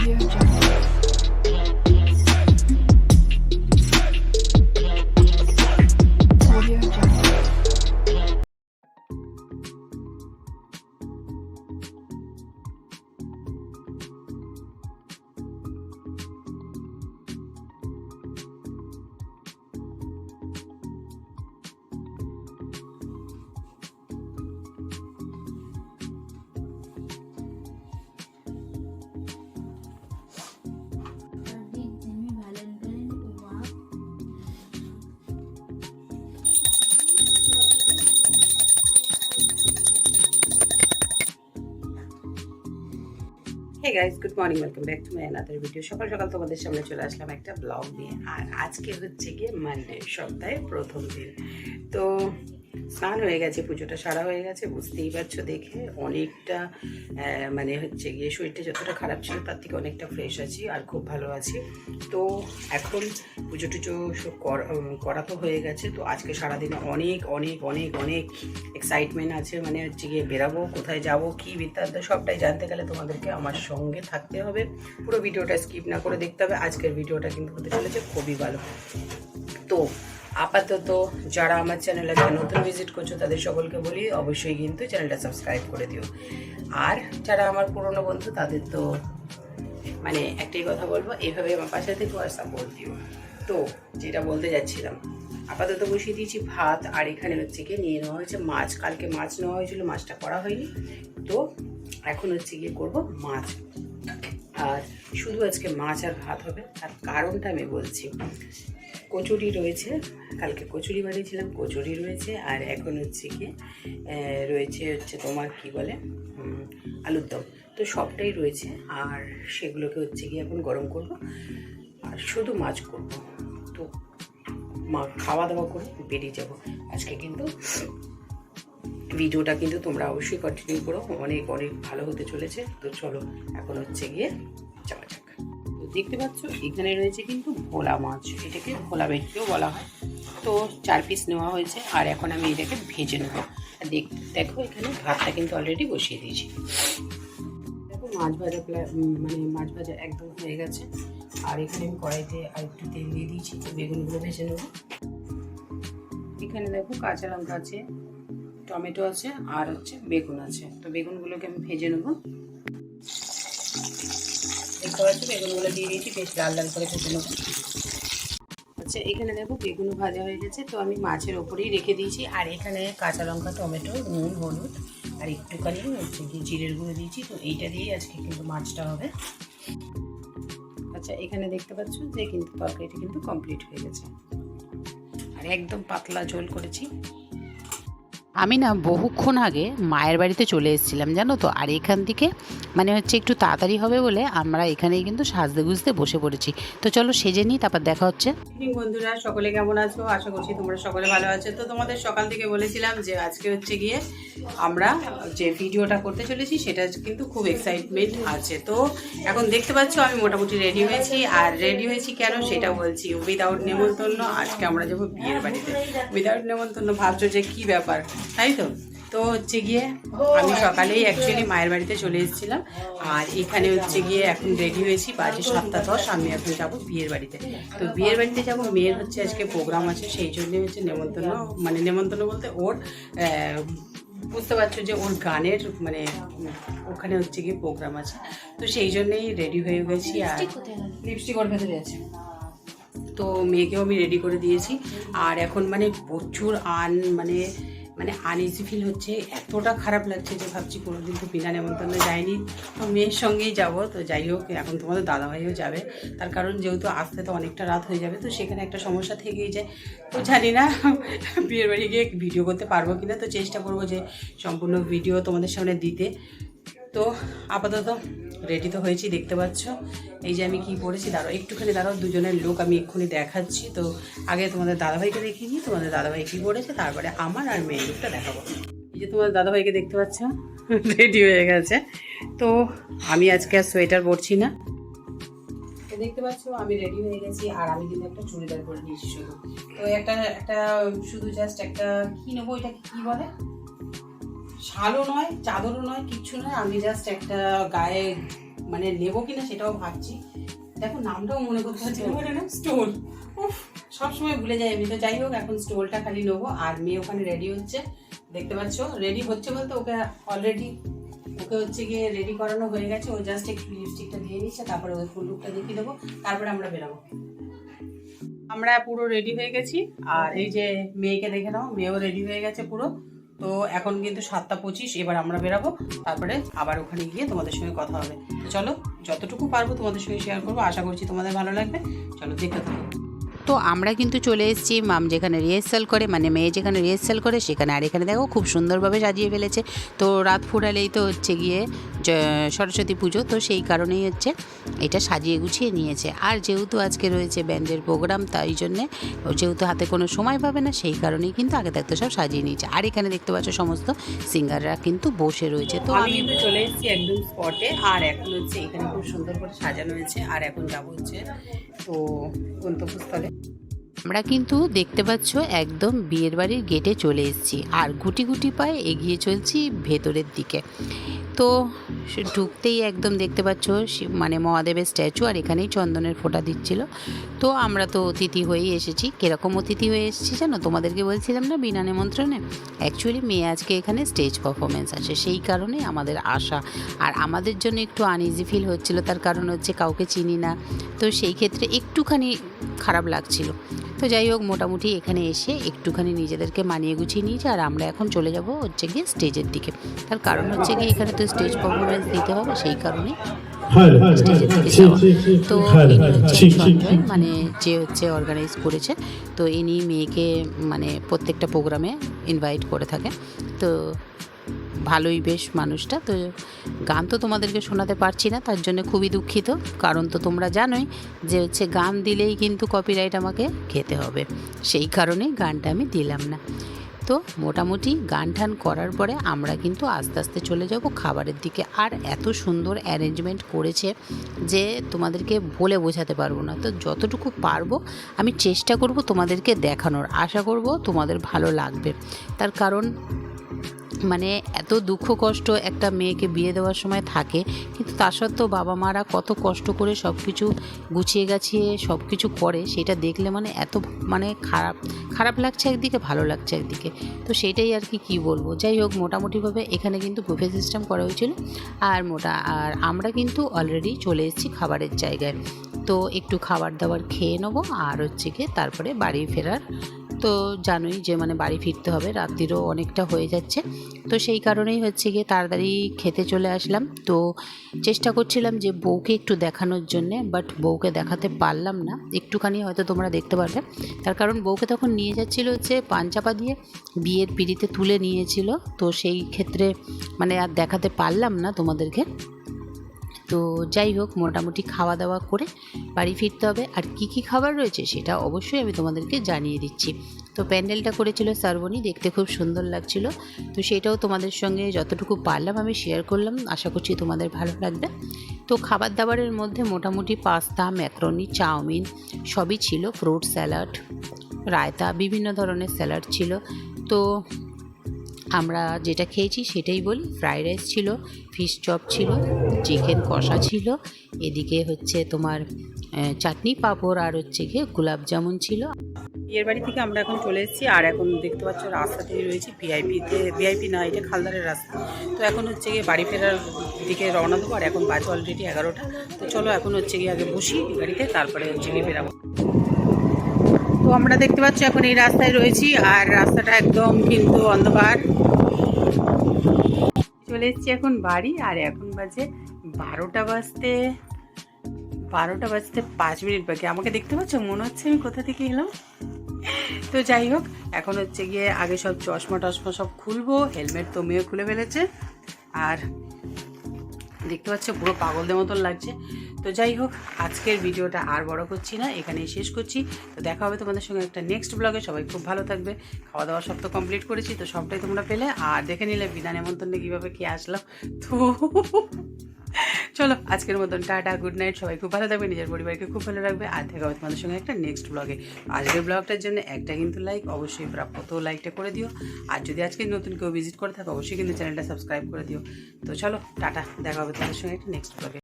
Audio Jungle. Hey guys good morning welcome back to my another video সকাল সকাল তোমাদের সামনে চলে আসলাম একটা ব্লগ নিয়ে। আর আজকে হচ্ছে গিয়ে মানডে সপ্তাহের প্রথম দিন। তো স্নান হয়ে গেছে, পুজোটা সারা হয়ে গেছে, বুঝতেই পারছ দেখে। অনেকটা মানে হচ্ছে গিয়ে শরীরটা যতটা খারাপ ছিল তার থেকে অনেকটা ফ্রেশ আছি আর খুব ভালো আছি। তো এখন পুজো টুজো করা তো হয়ে গেছে, তো আজকে সারাদিনে অনেক অনেক অনেক অনেক এক্সাইটমেন্ট আছে মানে হচ্ছে গিয়ে বেরাবো, কোথায় যাব, কী বৃত্তান্ত সবটাই জানতে গেলে তোমাদেরকে আমার সঙ্গে থাকতে হবে। পুরো ভিডিওটা স্কিপ না করে দেখতে হবে, আজকের ভিডিওটা কিন্তু হতে চলেছে খুবই ভালো। তো আপাতত যারা আমার চ্যানেল চ্যানেলে নতুন ভিজিট করছ, তাদের সকলকে বলি অবশ্যই কিন্তু চ্যানেলটা সাবস্ক্রাইব করে দিও। আর যারা আমার পুরনো বন্ধু, তাদের তো মানে একটাই কথা বলব এইভাবে আমার পাশে থেকে আর সাপোর্ট দিও। তো যেটা বলতে যাচ্ছিলাম, আপাতত বসিয়ে দিয়েছি ভাত, আর এখানে হচ্ছে গিয়ে নিয়ে নেওয়া হয়েছে মাছ। কালকে মাছ নেওয়া হয়েছিল, মাছটা করা হয়নি। তো এখন হচ্ছে গিয়ে করব মাছ। আর শুধু আজকে মাছ আর ভাত হবে। তার কারণটা আমি বলছি, কচুরি রয়েছে, কালকে কচুরি বানিয়েছিলাম, কচুরি রয়েছে, আর এখন হচ্ছে কি রয়েছে হচ্ছে তোমার কি বলে আলুর দম। তো সবটাই রয়েছে, আর সেগুলোকে হচ্ছে গিয়ে এখন গরম করব, আর শুধু মাছ করব। তো মা, খাওয়া দাওয়া করে বেরিয়ে যাব। আজকে কিন্তু ভিডিওটা কিন্তু তোমরা অবশ্যই কন্টিনিউ করো। অনেক অনেক ভালো হতে চলেছে। তো চলো, এখন হচ্ছে গিয়ে যাওয়া যাক। তো দেখতে পাচ্ছ, এখানে রয়েছে কিন্তু ভোলা মাছ। এটাকে ভোলা ভেটকেও বলা হয়। তো চার পিস নেওয়া হয়েছে, আর এখন আমি এটাকে ভেজে নেব। দেখ, দেখো, এখানে ভাতটা কিন্তু অলরেডি বসিয়ে দিয়েছি। দেখো, মাছ ভাজা মানে মাছ ভাজা একদম হয়ে গেছে। আর এখানে আমি কড়াইতে আর একটু তেল দিয়ে দিয়েছি, তো বেগুনগুলো ভেজে নেব। এখানে দেখো কাঁচা লঙ্কা আছে টমেটো আছে আর হচ্ছে বেগুন আছে। তো বেগুনগুলোকে আমি ভেজে নেব। দেখতে পাচ্ছি, বেগুনগুলো দিয়ে দিয়েছি, বেশ লাল লাল করে ভেজে নেব। আচ্ছা এখানে দেখো বেগুনও ভাজা হয়ে গেছে, তো আমি মাছের ওপরেই রেখে দিয়েছি। আর এখানে কাঁচা লঙ্কা, টমেটো, নুন, হলুদ আর একটুখানি হচ্ছে কি জিরের গুঁড়ো দিয়েছি। তো এইটা দিয়েই আজকে কিন্তু মাছটা হবে। আচ্ছা এখানে দেখতে পাচ্ছ যে কিন্তু তরকারিটা কিন্তু কমপ্লিট হয়ে গেছে। আর একদম পাতলা ঝোল করেছি। আমি না বহুক্ষণ আগে মায়ের বাড়িতে চলে এসেছিলাম, জানো তো? আর এখান থেকে মানে হচ্ছে একটু তাড়াতাড়ি হবে বলে আমরা এখানেই কিন্তু সাজতে গুজতে বসে পড়েছি। তো চলো সেজে নিই, তারপর দেখা হচ্ছে। বন্ধুরা, সকলে কেমন আছো? আশা করছি তোমরা সকলে ভালো আছো। তো তোমাদের সকাল থেকে বলেছিলাম যে আজকে হচ্ছে গিয়ে আমরা যে ভিডিওটা করতে চলেছি, সেটা কিন্তু খুব এক্সাইটমেন্ট আছে। তো এখন দেখতে পাচ্ছ, আমি মোটামুটি রেডি হয়েছি। আর রেডি হয়েছি কেন সেটা বলছি উইদাউট নেমন্তন্ন আজকে আমরা যাব বিয়ের বাড়িতে। উইদাউট নেমন্তন্ন, ভাবছ যে কি ব্যাপার? তাই তো? তো হচ্ছে গিয়ে আমি সকালেই অ্যাকচুয়ালি মায়ের বাড়িতে চলে এসেছিলাম। আর এখানে হচ্ছে গিয়ে এখন রেডি হয়েছি বাজে সাতটা দশ আমি এখন যাব বিয়ের বাড়িতে। তো বিয়ের বাড়িতে যাব মেয়ের হচ্ছে আজকে প্রোগ্রাম আছে সেই জন্য হচ্ছে নেমন্তন্ন মানে নেমন্তন্ন বলতে ওর বুঝতে পারছ যে ওর গানের মানে ওখানে হচ্ছে গিয়ে প্রোগ্রাম আছে। তো সেই জন্যেই রেডি হয়ে গেছি আর লিপস্টিক ওর ভেতরে আছে। তো মেয়েকেও আমি রেডি করে দিয়েছি। আর এখন মানে প্রচুর আন মানে মানে আনইজি ফিল হচ্ছে, এতটা খারাপ লাগছে যে ভাবছি কোনোদিন তো বিনা নেমন্তন্ন যায়নি তো মেয়ের সঙ্গেই যাব, তো যাই হোক, এখন তোমাদের দাদাভাইও যাবে। তার কারণ যেহেতু আসতে তো অনেকটা রাত হয়ে যাবে, তো সেখানে একটা সমস্যা থেকেই যায়। তো জানি না বিয়ের বাড়ি গিয়ে ভিডিও করতে পারব কিনা, তো চেষ্টা করব যে সম্পূর্ণ ভিডিও তোমাদের সামনে দিতে। তো আপাতত রেডি তো হয়েছি, দেখতে পাচ্ছ। এই যে আমি কি পরেছি দাঁড়াও, একটুখানি দাঁড়াও, দুজনের লোক আমি এক্ষুনি দেখাচ্ছি। তো আগে তোমাদের দাদাভাইকে দেখিয়ে নিই, তোমাদের দাদাভাই কি পরেছে তারপরে আমার আর মেয়ের লোকটা দেখাবো। এই যে তোমাদের দাদাভাইকে দেখতে পাচ্ছ রেডি হয়ে গেছে। তো আমি আজকে আর সোয়েটার পরছি না। দেখতে পাচ্ছ, আমি রেডি হয়ে গেছি, আর আমি কিন্তু একটা চুড়িদার পরে নিয়েছি শুধু। তো একটা একটা, শুধু জাস্ট একটা, কি নেব এটাকে কি বলে? শালও নয় চাদরও নয় কিচ্ছু নয়। আমি জাস্ট একটা গায়ে মানে নেব কিনা সেটাও ভাবছি। দেখো নামটাও মনে করতে না? স্টোল উফ সবসময় ভুলে যাই আমি তো। যাই হোক এখন স্টোলটা খালি নেব। আর মেয়ে ওখানে রেডি হচ্ছে। দেখতে পাচ্ছ রেডি হচ্ছে বলতে ওকে অলরেডি ওকে হচ্ছে গিয়ে রেডি করানো হয়ে গেছে। ও জাস্ট একটু লিপস্টিকটা দিয়ে নিচ্ছে তারপরে ওই ফুল লুকটা দেখিয়ে দেবো। তারপরে আমরা বেরোবো। আমরা পুরো রেডি হয়ে গেছি। আর এই যে মেয়েকে দেখে নাও মেয়েও রেডি হয়ে গেছে পুরো। তো এখন কিন্তু সাতটা পঁচিশ, এবার আমরা বেরাবো। তারপরে আবার ওখানে গিয়ে তোমাদের সঙ্গে কথা হবে। চলো, যতটুকু পারব তোমাদের সঙ্গে শেয়ার করব। আশা করছি তোমাদের ভালো লাগবে। চলো দেখতে থাকো। তো আমরা কিন্তু চলে এসেছি মাম যেখানে রিহার্সাল করে মানে মেয়ে যেখানে রিহার্সাল করে সেখানে। আর এখানে দেখো খুব সুন্দরভাবে সাজিয়ে ফেলেছে। তো রাত ফুরালেই তো হচ্ছে গিয়ে সরস্বতী পুজো তো সেই কারণেই হচ্ছে এটা সাজিয়ে গুছিয়ে নিয়েছে। আর যেহেতু আজকে রয়েছে ব্যান্ডের প্রোগ্রাম তাই জন্যে ও যেহেতু হাতে কোনো সময় পাবে না সেই কারণেই কিন্তু আগে থাকতে সব সাজিয়ে নিয়েছে। আর এখানে দেখতে পাচ্ছ সমস্ত সিঙ্গাররা কিন্তু বসে রয়েছে। তো আমি চলে এসেছি একদম স্পটে আর এখন হচ্ছে এখানে খুব সুন্দর করে সাজানো হয়েছে আর এখন যাব হচ্ছে তো গন্তব্যস্থলে। আমরা কিন্তু দেখতে পাচ্ছ একদম বিয়ের বাড়ির গেটে চলে এসেছি। আর গুটি গুটি পায়ে এগিয়ে চলছি ভেতরের দিকে। তো ঢুকতেই একদম দেখতে পাচ্ছ মানে মহাদেবের স্ট্যাচু আর এখানেই চন্দনের ফোঁটা দিচ্ছিল। তো আমরা তো অতিথি হয়েই এসেছি। কীরকম অতিথি হয়ে এসেছি জানো? তোমাদেরকে বলছিলাম না বিনা নিমন্ত্রণে? অ্যাকচুয়ালি মেয়ে আজকে এখানে স্টেজ পারফরমেন্স আছে। সেই কারণে আমাদের আসা আর আমাদের জন্য একটু আনইজি ফিল হচ্ছিল। তার কারণ হচ্ছে কাউকে চিনি না। তো সেই ক্ষেত্রে একটুখানি খারাপ লাগছিল। তো যাই হোক মোটামুটি এখানে এসে একটুখানি নিজেদেরকে মানিয়ে গুছিয়ে নিয়েছি আর আমরা এখন চলে যাব হচ্ছে গিয়ে স্টেজের দিকে। তার কারণ হচ্ছে গিয়ে এখানে তো স্টেজ পারফরমেন্স দিতে হবে সেই কারণে স্টেজের দিকে যাওয়া তো ইনি হচ্ছে সঞ্জয় মানে যে হচ্ছে অর্গানাইজ করেছে তো ইনি মেয়েকে মানে প্রত্যেকটা প্রোগ্রামে ইনভাইট করে থাকে তো ভালোই বেশ মানুষটা। তো গান তো তোমাদেরকে শোনাতে পারছি না, তার জন্য খুবই দুঃখিত। কারণ তো তোমরা জানোই যে হচ্ছে গান দিলেই কিন্তু কপিরাইট আমাকে খেতে হবে। সেই কারণেই গানটা আমি দিলাম না। তো মোটামুটি গান টান করার পরে আমরা কিন্তু আস্তে আস্তে চলে যাব খাবারের দিকে। আর এত সুন্দর অ্যারেঞ্জমেন্ট করেছে যে তোমাদেরকে বলে বোঝাতে পারব না। তো যতটুকু পারব আমি চেষ্টা করব তোমাদেরকে দেখানোর। আশা করব তোমাদের ভালো লাগবে। তার কারণ মানে এত দুঃখ কষ্ট একটা মেয়েকে বিয়ে দেওয়ার সময় থাকে, কিন্তু তা সত্ত্বেও বাবা মারা কত কষ্ট করে সব কিছু গুছিয়ে গাছিয়ে সব কিছু করে, সেটা দেখলে মানে এত মানে খারাপ খারাপ লাগছে একদিকে, ভালো লাগছে একদিকে। তো সেটাই আর কি, কী বলব? যাই হোক, মোটামুটিভাবে এখানে কিন্তু বুফে সিস্টেম করা হয়েছিল। আর মোটা, আর আমরা কিন্তু অলরেডি চলে এসেছি খাবারের জায়গায়। তো একটু খাবার দাবার খেয়ে নেব, আর হচ্ছে গিয়ে তারপরে বাড়ি ফেরার তো জানোই যে মানে বাড়ি ফিরতে হবে, রাত্রিরও অনেকটা হয়ে যাচ্ছে। তো সেই কারণেই হচ্ছে গিয়ে তাড়াতাড়ি খেতে চলে আসলাম। তো চেষ্টা করছিলাম যে বউকে একটু দেখানোর জন্যে বাট বউকে দেখাতে পারলাম না। একটুখানি হয়তো তোমরা দেখতে পারবে। তার কারণ বউকে তখন নিয়ে যাচ্ছিল হচ্ছে পাঞ্চাপা দিয়ে, বিয়ের পিড়িতে তুলে নিয়েছিল। তো সেই ক্ষেত্রে মানে আর দেখাতে পারলাম না তোমাদেরকে। তো যাই হোক, মোটামুটি খাওয়া দাওয়া করে বাড়ি ফিরতে হবে। আর কি কি খাবার রয়েছে সেটা অবশ্যই আমি তোমাদেরকে জানিয়ে দিচ্ছি। তো প্যান্ডেলটা করেছিল সার্বনি দেখতে খুব সুন্দর লাগছিল। তো সেটাও তোমাদের সঙ্গে যতটুকু পারলাম আমি শেয়ার করলাম। আশা করছি তোমাদের ভালো লাগবে। তো খাবার দাবারের মধ্যে মোটামুটি পাস্তা ম্যাক্রনি চাউমিন সবই ছিল। ফ্রুট স্যালাড রায়তা, বিভিন্ন ধরনের স্যালাড ছিল। তো আমরা যেটা খেয়েছি সেটাই বলি। ফ্রাইড রাইস ছিল, ফিশ চপ ছিল, চিকেন কষা ছিল। এদিকে হচ্ছে তোমার চাটনি পাঁপড় আর হচ্ছে গিয়ে গোলাপ জামুন ছিল। বিয়ের বাড়ি থেকে আমরা এখন চলে এসেছি আর এখন দেখতে পাচ্ছ রাস্তাতেই রয়েছি ভিআইপিতে ভিআইপি না, এটা খালদারের রাস্তা। তো এখন হচ্ছে গিয়ে বাড়ি ফেরার দিকে রওনা দেবো আর এখন বাজে অলরেডি এগারোটা। তো চলো এখন হচ্ছে গিয়ে আগে বসি গাড়িতে তারপরে হচ্ছে গিয়ে বেরাবো তো আমরা দেখতে পাচ্ছি এখন এই রাস্তায় রয়েছি আর রাস্তাটা একদম কিন্তু অন্ধকার। চলে এসেছি এখন বাড়ি আর এখন বাজে বারোটা বাজতে বারোটা বাজতে পাঁচ মিনিট বাকি। আমাকে দেখতে পাচ্ছ? মনে হচ্ছে আমি কোথা থেকে এলাম। তো যাই হোক, এখন হচ্ছে গিয়ে আগে সব চশমা টশমা সব খুলবো। হেলমেট তো মেয়ে খুলে ফেলেছে। আর দেখতে পাচ্ছ, পুরো পাগলদের মতন লাগছে। তো যাই হোক, আজকের ভিডিওটা আর বড় করছি না, এখানেই শেষ করছি। তো দেখা হবে তোমাদের সঙ্গে একটা নেক্সট ব্লগে সবাই খুব ভালো থাকবে। খাওয়া দাওয়া সব তো কমপ্লিট করেছি, তো সবটাই তোমরা পেলে। আর দেখে নিলে বিনা নেমন্তন্নে কীভাবে কে আসলাম তো চলো, আজকের মতন টাটা গুড নাইট সবাই খুব ভালো থাকবে, নিজের পরিবারকে খুব ভালো রাখবে, আর দেখা হবে তোমাদের সঙ্গে একটা নেক্সট ব্লগে আজকের ব্লগটার জন্য একটা কিন্তু লাইক অবশ্যই প্রাপ্য তো লাইকটা করে দিও। আর যদি আজকে নতুন কেউ ভিজিট করে থাকো, অবশ্যই কিন্তু চ্যানেলটা সাবস্ক্রাইব করে দিও। তো চলো, টাটা, দেখা হবে তোমাদের সঙ্গে একটা নেক্সট ব্লগে